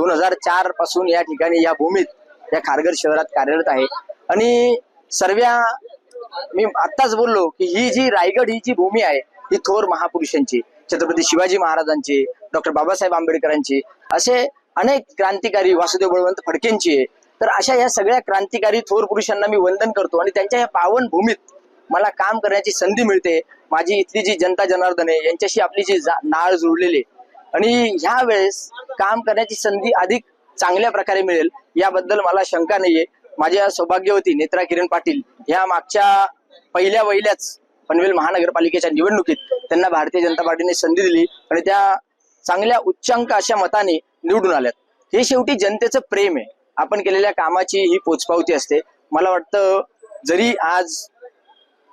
दोन हजार चारपासून या ठिकाणी या भूमीत या खारघर शहरात कार्यरत आहे. आणि सर्व मी आत्ताच बोललो की ही जी रायगड ही जी भूमी आहे ही थोर महापुरुषांची छत्रपती शिवाजी महाराजांची डॉक्टर बाबासाहेब आंबेडकरांची असे अनेक क्रांतिकारी वासुदेव बळवंत फडकेंची आहे. तर अशा या सगळ्या क्रांतिकारी थोर पुरुषांना मी वंदन करतो आणि त्यांच्या या पावन भूमीत मला काम करण्याची संधी मिळते. माझी इथली जी जनता जनार्दन आहे यांच्याशी आपली जी जा- नाळ जुळलेली आणि ह्या वेळेस काम करण्याची संधी अधिक चांगल्या प्रकारे मिळेल याबद्दल मला शंका नाहीये. माझ्या सौभाग्यवती नेत्रा किरण पाटील ह्या मागच्या पहिल्या वहिल्याच पनवेल महानगरपालिकेच्या निवडणुकीत त्यांना भारतीय जनता पार्टीने संधी दिली आणि त्या चांगल्या उच्चांक अशा मताने निवडून आल्यात. हे शेवटी जनतेचं प्रेम आहे. आपण केलेल्या कामाची ही पोचपावती असते. मला वाटतं जरी आज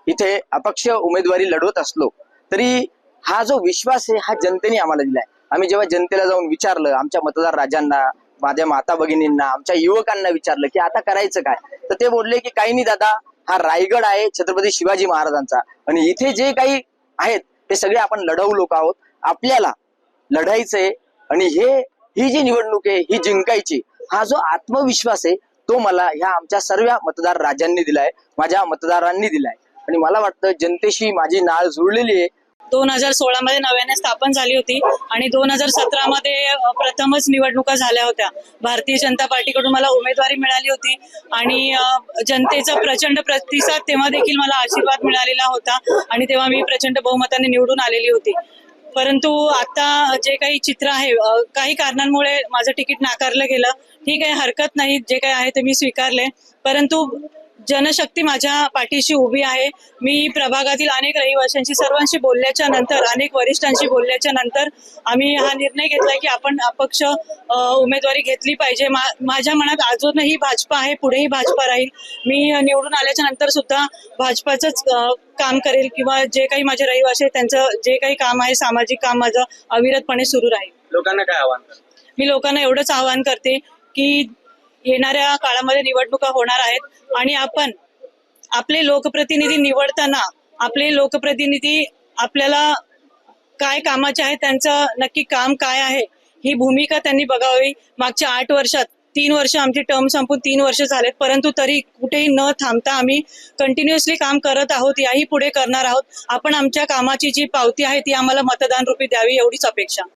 इथे अपक्ष उमेदवारी लढवत असलो तरी हा जो विश्वास आहे हा जनतेने आम्हाला दिलाय. आम्ही जेव्हा जनतेला जाऊन विचारलं आमच्या मतदार राजांना माझ्या माता भगिनींना आमच्या युवकांना विचारलं की आता करायचं काय? तर ते बोलले की काही नाही दादा हा रायगड आहे छत्रपती शिवाजी महाराजांचा. आणि इथे जे काही आहेत ते सगळे आपण लढवू लोक आहोत. आपल्याला लढायचंय. आणि हे ही जी निवडणूक आहे ही जिंकायची हा जो आत्मविश्वास आहे तो मला ह्या आमच्या सर्व मतदार राजांनी दिलाय माझ्या मतदारांनी दिलाय. आणि मला वाटतं जनतेशी माझी नाळ जुळलेली आहे. दोन हजार सोळा मध्ये नव्याने स्थापन झाली होती आणि दोन हजार सतरा मध्ये प्रथमच निवडणुका झाल्या होत्या. भारतीय जनता पार्टीकडून मला उमेदवारी मिळाली होती आणि जनतेचा प्रचंड प्रतिसाद तेव्हा देखील मला आशीर्वाद मिळालेला होता आणि तेव्हा मी प्रचंड बहुमताने निवडून आलेली होती. परंतु आता जे काही चित्र आहे काही कारणांमुळे माझं तिकीट नाकारलं गेलं. ठीक आहे हरकत नाही जे काही आहे ते मी स्वीकारले. परंतु जनशक्ती माझ्या पाठीशी उभी आहे. मी प्रभागातील अनेक रहिवाशांशी सर्वांशी बोलल्याच्या नंतर अनेक वरिष्ठांशी बोलल्याच्या नंतर आम्ही हा निर्णय घेतला की आपण अपक्ष उमेदवारी घेतली पाहिजे. माझ्या मनात अजूनही भाजपा आहे पुढेही भाजपा राहील. मी निवडून आल्याच्यानंतर सुद्धा भाजपाचंच काम करेल किंवा जे काही माझे रहिवासी आहेत त्यांचं जे काही काम आहे सामाजिक काम माझं अविरतपणे सुरू राहील. लोकांना काय आव्हान? मी लोकांना एवढंच आवाहन करते की येणाऱ्या काळामध्ये निवडणुका होणार आहेत आणि आपण आपले लोकप्रतिनिधी निवडताना आपले लोकप्रतिनिधी आपल्याला काय कामाचे आहे त्यांचं नक्की काम काय आहे ही भूमिका त्यांनी बघावी. मागच्या आठ वर्षात तीन वर्ष आमची टर्म संपून तीन वर्ष झालेत परंतु तरी कुठेही न थांबता आम्ही कंटिन्युअसली काम करत आहोत याही पुढे करणार आहोत. आपण आमच्या कामाची जी पावती आहे ती आम्हाला मतदान रूपी द्यावी एवढीच अपेक्षा.